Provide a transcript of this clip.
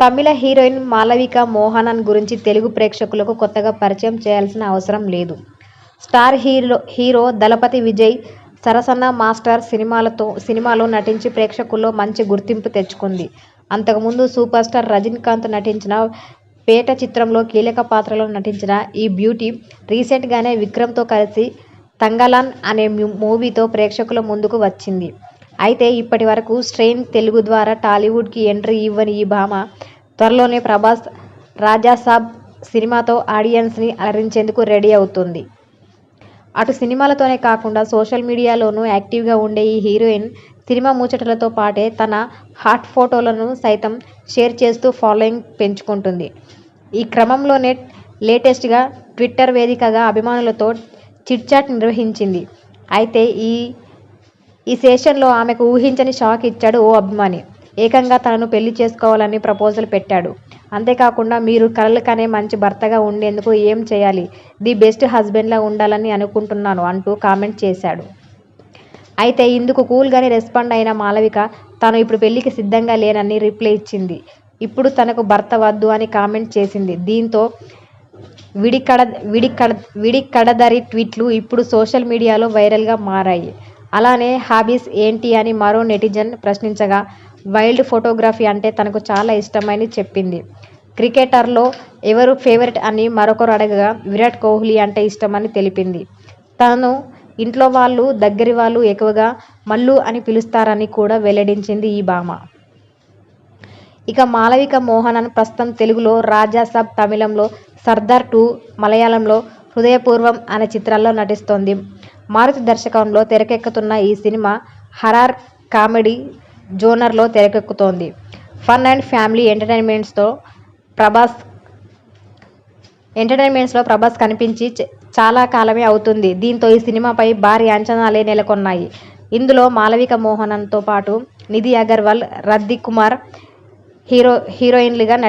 తమిళ heroine Malavika Mohanan గురించి తెలుగు ప్రేక్షకులకు కొత్తగా పరిచయం చేయాల్సిన అవసరం లేదు. Star hero hero Thalapathy Vijay సరసన మాస్టర్ సినిమాలతో సినిమాలో నటించి ప్రేక్షకుల్లో మంచి గుర్తింపు తెచ్చుకుంది. అంతకుముందు సూపర్ స్టార్ రజనీకాంత్ నటించిన పేట చిత్రంలో కీలక పాత్రలో నటించిన ఈ బ్యూటీ రీసెంట్గానే విక్రమ్తో కలిసి తంగలాన్ అనే మూవీతో ప్రేక్షకుల ముందుకు వచ్చింది. అయితే ఇప్పటి వరకు స్ట్రెయిన్ తెలుగు ద్వారా టాలీవుడ్కి ఎంట్రీ ఇవ్వని ఈ భామ త్వరలోనే ప్రభాస్ రాజాసాబ్ సినిమాతో ఆడియన్స్ని అలరించేందుకు రెడీ అవుతుంది అటు సినిమాలతోనే కాకుండా సోషల్ మీడియాలోనూ యాక్టివ్గా ఉండే ఈ హీరోయిన్ సినిమా ముచ్చటలతో పాటే తన హాట్ ఫోటోలను సైతం షేర్ చేస్తూ ఫాలోయింగ్ పెంచుకుంటుంది ఈ క్రమంలోనే లేటెస్ట్గా ట్విట్టర్ వేదికగా అభిమానులతో చిట్చాట్ నిర్వహించింది. అయితే ఈ ఈ సెషన్లో ఆమెకు ఊహించని షాక్ ఇచ్చాడు ఓ అభిమాని. ఏకంగా తనను పెళ్ళి చేసుకోవాలని ప్రపోజల్ పెట్టాడు. అంతేకాకుండా మీరు కలలు కనే మంచి భర్తగా ఉండేందుకు ఏం చేయాలి ది బెస్ట్ హస్బెండ్లా ఉండాలని అనుకుంటున్నాను అంటూ కామెంట్ చేశాడు. అయితే ఇందుకు కూల్గానే రెస్పాండ్ అయిన మాళవిక తాను ఇప్పుడు పెళ్ళికి సిద్ధంగా లేనని రిప్లై ఇచ్చింది. ఇప్పుడు తనకు భర్త వద్దు అని కామెంట్ చేసింది. దీంతో విడికడ విడికడ విడికడదరి ట్వీట్లు ఇప్పుడు సోషల్ మీడియాలో వైరల్గా మారాయి. అలానే హాబీస్ ఏంటి అని మరో నెటిజన్ ప్రశ్నించగా వైల్డ్ ఫోటోగ్రఫీ అంటే తనకు చాలా ఇష్టమని చెప్పింది. క్రికెటర్లో ఎవరు ఫేవరెట్ అని మరొకరు అడగగా విరాట్ కోహ్లీ అంటే ఇష్టమని తెలిపింది. తను ఇంట్లో వాళ్ళు దగ్గరి వాళ్ళు ఎక్కువగా మల్లు అని పిలుస్తారని కూడా వెల్లడించింది ఈ భామ. ఇక మాళవిక మోహనన్ ప్రస్తుతం తెలుగులో రాజాసాబ్, తమిళంలో సర్దార్ టూ, మలయాళంలో హృదయపూర్వం అనే చిత్రాల్లో నటిస్తోంది. మారుతి దర్శకంలో తెరకెక్కుతున్న ఈ సినిమా హరార్ కామెడీ జోనర్లో తెరకెక్కుతోంది. ఫన్ అండ్ ఫ్యామిలీ ఎంటర్టైన్మెంట్స్తో ప్రభాస్ ఎంటర్టైన్మెంట్స్లో ప్రభాస్ కనిపించి చాలా కాలమే అవుతుంది దీంతో ఈ సినిమాపై భారీ అంచనాలే నెలకొన్నాయి. ఇందులో మాళవిక మోహనన్తో పాటు నిధి అగర్వాల్, రద్దీ కుమార్ హీరో హీరోయిన్లుగా నటి